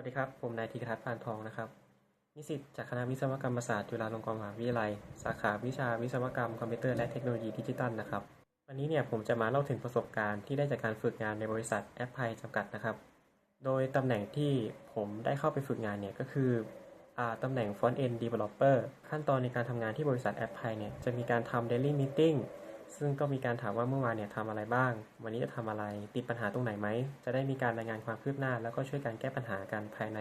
วัสดีครับ ผมนายธีกทัศน์พานทองนะครับ นิสิตจากคณะวิศวกรรมศาสตร์จุฬาลงกรณ์มหาวิทยาลัย สาขาวิชาวิศวกรรมคอมพิวเตอร์และเทคโนโลยีดิจิตัลนะครับ วันนี้เนี่ยผมจะมาเล่าถึงประสบการณ์ที่ได้จากการฝึกงานในบริษัทแอปไพจำกัดนะครับ โดยตำแหน่งที่ผมได้เข้าไปฝึกงานเนี่ยก็คืออตำแหน่ง Front End Developer ขั้นตอนในการทำงานที่บริษัทแอปไพเนี่ยจะมีการทำ Daily Meeting ซึ่งก็มีการถามว่าเมื่อวานเนี่ยทำอะไรบ้าง วันนี้จะทำอะไร ติดปัญหาตรงไหนไหม จะได้มีการรายงานความคืบหน้า แล้วก็ช่วยการแก้ปัญหากันภายใน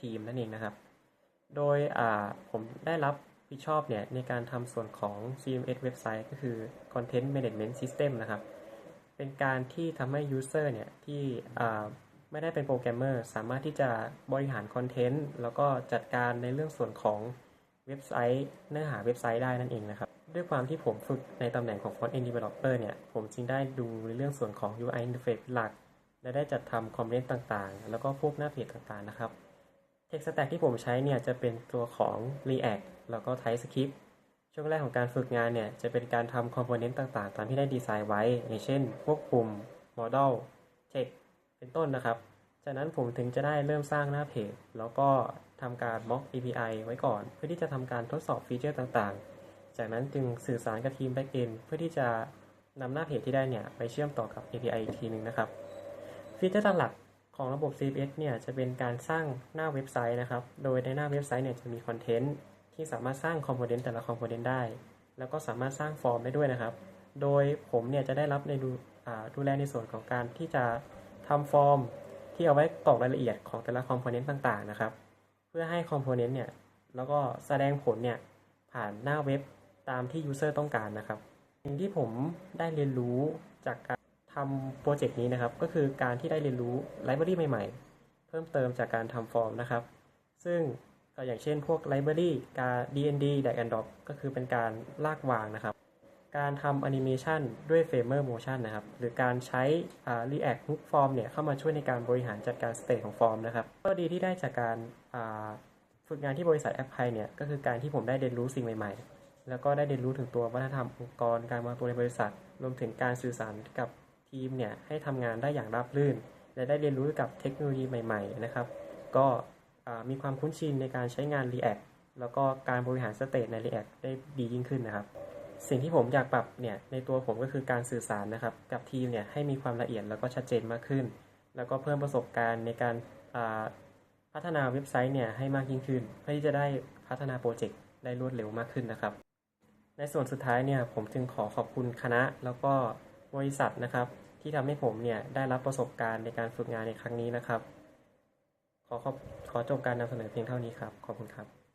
ทีมนั่นเองนะครับ โดยผมได้รับผิดชอบเนี่ยในการทำส่วนของ CMS เว็บไซต์ก็คือ Content Management System นะครับ เป็นการที่ทำให้ User เนี่ยที่ไม่ได้เป็นโปรแกรมเมอร์สามารถที่จะบริหารคอนเทนต์แล้วก็จัดการในเรื่องส่วนของเว็บไซต์ เนื้อหาเว็บไซต์ได้นั่นเองนะครับ ด้วยความที่ผมฝึกในตำแหน่งของ Front End Developer เนี่ย ผมจึงได้ดูในเรื่องส่วนของ UI Interface หลัก และได้จัดทำคอมเมนต์ต่างๆ แล้วก็พวกหน้าเพจต่างๆ นะครับ Tech Stack ที่ผมใช้เนี่ยจะเป็นตัวของ React แล้วก็ TypeScript ช่วงแรกของการฝึกงานเนี่ยจะเป็นการทำคอมโพเนนต์ต่างๆ ตามที่ได้ดีไซน์ไว้ อย่างเช่น พวกปุ่ม Model Text เป็นต้นนะครับ จากนั้นผมถึงจะได้เริ่มสร้างหน้าเพจ แล้วก็ทำการ mock API ไว้ก่อน เพื่อที่จะทำการทดสอบฟีเจอร์ต่างๆ จากนั้นจึงสื่อสารกับทีม Backend เพื่อที่จะนำหน้าเพจที่ได้เนี่ยไปเชื่อมต่อกับ API อีกทีหนึ่งนะครับ ฟีเจอร์หลักของระบบ CMS เนี่ยจะเป็นการสร้างหน้าเว็บไซต์นะครับ โดยในหน้าเว็บไซต์เนี่ยจะมีคอนเทนต์ที่สามารถสร้างคอมโพเนนต์แต่ละคอมโพเนนต์ได้ แล้วก็สามารถสร้างฟอร์มได้ด้วยนะครับ โดยผมเนี่ยจะได้รับในดูดูแลในส่วนของการที่จะทำฟอร์มที่เอาไว้กรอกรายละเอียดของแต่ละคอมโพเนนต์ต่างๆนะครับ เพื่อให้คอมโพเนนต์เนี่ยแล้วก็แสดงผลเนี่ยผ่านหน้าเว็บ ตามที่ User ต้องการนะครับสิ่งที่ผมได้เรียนรู้จากการทำโปรเจกต์นี้นะครับ ก็คือการที่ได้เรียนรู้ไลบรารีใหม่ๆ เพิ่มเติมจากการทำฟอร์มนะครับ ซึ่งก็อย่างเช่นพวกไลบรารีการ DND Drag and Drop ก็คือเป็นการลากวางนะครับ การทำแอนิเมชันด้วย Framer Motion นะครับ หรือการใช้ React Hook Form เนี่ยเข้ามาช่วยในการบริหารจัดการสเตทของฟอร์มนะครับข้อดีที่ได้จากการฝึกงานที่บริษัทแอปไพเนี่ย ก็คือการที่ผมได้เรียนรู้สิ่งใหม่ๆ แล้วก็ได้เรียนรู้ถึงตัววัฒนธรรมองค์กรการวางตัวในบริษัท รวมถึงการสื่อสารกับทีมเนี่ยให้ทำงานได้อย่างราบรื่น และได้เรียนรู้กับเทคโนโลยีใหม่ๆนะครับ ก็มีความคุ้นชินในการใช้งาน React แล้วก็การบริหารสเตทใน React ได้ดียิ่งขึ้นนะครับ สิ่งที่ผมอยากปรับเนี่ยในตัวผมก็คือการสื่อสารนะครับกับทีมเนี่ยให้มีความละเอียดแล้วก็ชัดเจนมากขึ้น แล้วก็เพิ่มประสบการณ์ในการพัฒนาเว็บไซต์เนี่ยให้มากยิ่งขึ้น เพื่อที่จะได้พัฒนาโปรเจกต์ได้รวดเร็วมากขึ้นนะครับ ในส่วนสุดท้ายเนี่ยผมจึงขอขอบคุณคณะแล้วก็บริษัทนะครับ ที่ทำให้ผมเนี่ยได้รับประสบการณ์ในการฝึกงานในครั้งนี้นะครับ ขอขอบขอจบการนำเสนอเพียงเท่านี้ครับ ขอบคุณครับ